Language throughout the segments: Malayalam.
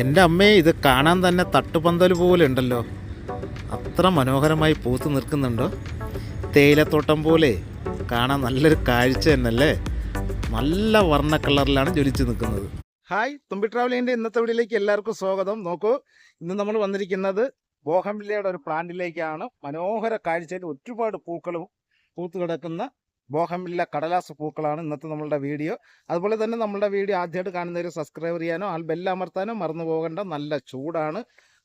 എന്റെ അമ്മയെ ഇത് കാണാൻ തന്നെ തട്ടുപന്തൽ പോലെ ഉണ്ടല്ലോ. അത്ര മനോഹരമായി പൂത്ത് നിൽക്കുന്നുണ്ടോ? തേയിലത്തോട്ടം പോലെ കാണാൻ നല്ലൊരു കാഴ്ച തന്നെയല്ലേ? നല്ല വർണ കളറിലാണ് ജ്വലിച്ച് നിൽക്കുന്നത്. ഹായ് തുമ്പി ട്രാവലിന്റെ ഇന്നത്തെ വീഡിയോയിലേക്ക് എല്ലാവർക്കും സ്വാഗതം. നോക്കൂ ഇന്ന് നമ്മൾ വന്നിരിക്കുന്നത് ബോഹംവില്ലയുടെ ഒരു പ്ലാന്റിലേക്കാണ്. മനോഹര കാഴ്ചയിൽ ഒരുപാട് പൂക്കളും പൂത്തു കിടക്കുന്ന ബോഹംവില്ല കടലാസ് പൂക്കളാണ് ഇന്നത്തെ നമ്മളുടെ വീഡിയോ. അതുപോലെ തന്നെ നമ്മളുടെ വീഡിയോ ആദ്യമായിട്ട് കാണുന്നവർ സബ്സ്ക്രൈബ് ചെയ്യാനോ ആൾ ബെല്ലമർത്താനോ മറന്നു പോകേണ്ട. നല്ല ചൂടാണ്.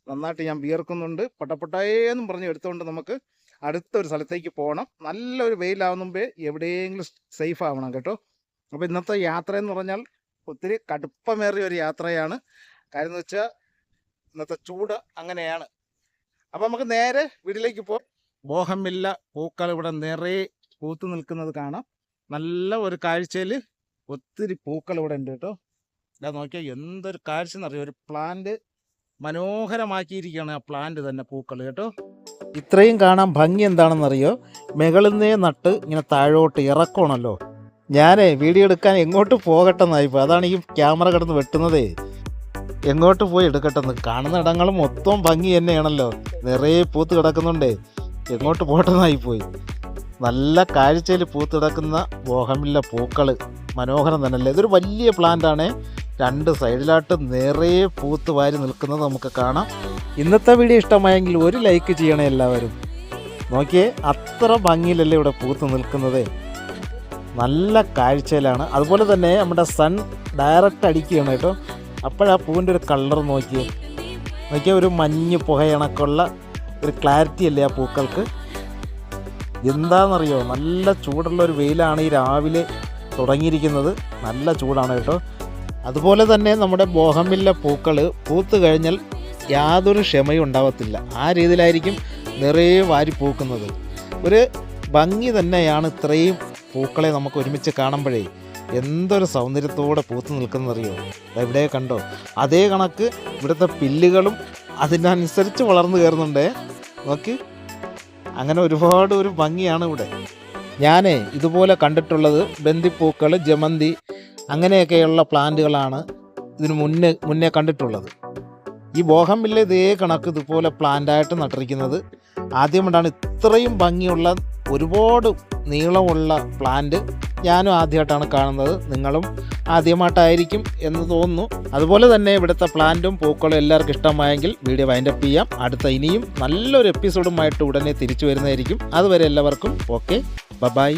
നന്നായിട്ട് ഞാൻ വിയർക്കുന്നുണ്ട്. പട്ടപ്പട്ടായെന്നും പറഞ്ഞ് എടുത്തുകൊണ്ട് നമുക്ക് അടുത്തൊരു സ്ഥലത്തേക്ക് പോകണം നല്ലൊരു വെയിലാവുന്ന മുമ്പേ എവിടെയെങ്കിലും സേഫ് ആവണം കേട്ടോ. അപ്പോൾ ഇന്നത്തെ യാത്ര എന്ന് പറഞ്ഞാൽ ഒത്തിരി കടുപ്പമേറിയ ഒരു യാത്രയാണ്. കാര്യം എന്ന് വെച്ചാൽ ഇന്നത്തെ ചൂട് അങ്ങനെയാണ്. അപ്പോൾ നമുക്ക് നേരെ വീട്ടിലേക്ക് പോകാം ബോഹമില്ല പൂക്കൾ ഇവിടെ നിറയെ പൂത്ത് നിൽക്കുന്നത് കാണാം. നല്ല ഒരു കാഴ്ചയിൽ ഒത്തിരി പൂക്കൾ ഇവിടെ ഉണ്ട് കേട്ടോ. ഇതാ നോക്കിയാൽ എന്തൊരു കാഴ്ച എന്നറിയോ. ഒരു പ്ലാന്റ് മനോഹരമാക്കിയിരിക്കുകയാണ് ആ പ്ലാന്റ് തന്നെ പൂക്കൾ കേട്ടോ. ഇത്രയും കാണാൻ ഭംഗി എന്താണെന്നറിയോ? മുകളിൽ നിന്നേ നട്ട് ഇങ്ങനെ താഴോട്ട് ഇറക്കണല്ലോ ഞാനേ വീഡിയോ എടുക്കാൻ എങ്ങോട്ട് പോകട്ടെ എന്നായിപ്പോൾ അതാണ് ഈ ക്യാമറ കിടന്ന് വെട്ടുന്നതേ. എങ്ങോട്ട് പോയി എടുക്കട്ടെന്ന്? കാണുന്ന ഇടങ്ങൾ മൊത്തം ഭംഗി തന്നെയാണല്ലോ. നിറയെ പൂത്ത് കിടക്കുന്നുണ്ടേ. എങ്ങോട്ട് പോകട്ടെ പോയി. നല്ല കാഴ്ചയിൽ പൂത്തിടക്കുന്ന ബോഹമില്ല പൂക്കൾ മനോഹരം തന്നെയല്ലേ? ഇതൊരു വലിയ പ്ലാന്റ് ആണ്. രണ്ട് സൈഡിലായിട്ട് നിറയെ പൂത്ത് വാരി നിൽക്കുന്നത് നമുക്ക് കാണാം. ഇന്നത്തെ വീഡിയോ ഇഷ്ടമായെങ്കിൽ ഒരു ലൈക്ക് ചെയ്യണേ എല്ലാവരും. നോക്കിയേ അത്ര ഭംഗിയിലല്ലേ ഇവിടെ പൂത്ത് നിൽക്കുന്നത്. നല്ല കാഴ്ചയിലാണ്. അതുപോലെ തന്നെ നമ്മുടെ സൺ ഡയറക്റ്റ് അടിക്കുകയാണ് കേട്ടോ. അപ്പോഴാ പൂവിന്റെ ഒരു കളർ നോക്കിയേ. നോക്കിയാൽ ഒരു മഞ്ഞ് പുകയണക്കുള്ള ഒരു ക്ലാരിറ്റി അല്ലേ ആ പൂക്കൾക്ക്? എന്താണെന്നറിയോ? നല്ല ചൂടുള്ള ഒരു വെയിലാണ് ഈ രാവിലെ തുടങ്ങിയിരിക്കുന്നത്. നല്ല ചൂടാണ് കേട്ടോ. അതുപോലെ തന്നെ നമ്മുടെ ബോഹമില്ല പൂക്കൾ പൂത്ത് കഴിഞ്ഞാൽ യാതൊരു ക്ഷമയും ഉണ്ടാവത്തില്ല. ആ രീതിയിലായിരിക്കും നിറയെ വാരി പൂക്കുന്നത്. ഒരു ഭംഗി തന്നെയാണ് ഇത്രയും പൂക്കളെ നമുക്ക് ഒരുമിച്ച് കാണുമ്പോഴേ എന്തൊരു സൗന്ദര്യത്തോടെ പൂത്ത് നിൽക്കുന്നറിയോ? എവിടെ കണ്ടോ? അതേ കണക്ക് ഇവിടുത്തെ പില്ലുകളും അതിനനുസരിച്ച് വളർന്നു കയറുന്നുണ്ടേ. നോക്കി. അങ്ങനെ ഒരുപാട് ഒരു ഭംഗിയാണ് ഇവിടെ. ഞാനേ ഇതുപോലെ കണ്ടിട്ടുള്ളത് ബന്ദിപ്പൂക്കൾ ജമന്തി അങ്ങനെയൊക്കെയുള്ള പ്ലാന്റുകളാണ് ഇതിന് മുന്നേ മുന്നേ കണ്ടിട്ടുള്ളത്. ഈ ബോഹമില്ല ഇതേ കണക്ക് ഇതുപോലെ പ്ലാന്റായിട്ട് നട്ടിരിക്കുന്നത്. ആദ്യമായിട്ടാണ് ഇത്രയും ഭംഗിയുള്ള ഒരുപാട് നീളമുള്ള പ്ലാന്റ് ഞാനും ആദ്യമായിട്ടാണ് കാണുന്നത്. നിങ്ങളും ആദ്യമായിട്ടായിരിക്കും എന്ന് തോന്നുന്നു. അതുപോലെ തന്നെ ഇവിടുത്തെ പ്ലാന്റും പൂക്കളും എല്ലാവർക്കും ഇഷ്ടമായെങ്കിൽ വീഡിയോ വൈൻഡപ്പ് ചെയ്യാം. അടുത്ത ഇനിയും നല്ലൊരു എപ്പിസോഡുമായിട്ട് ഉടനെ തിരിച്ചു വരുന്നതായിരിക്കും. അതുവരെ എല്ലാവർക്കും ഓക്കെ ബൈ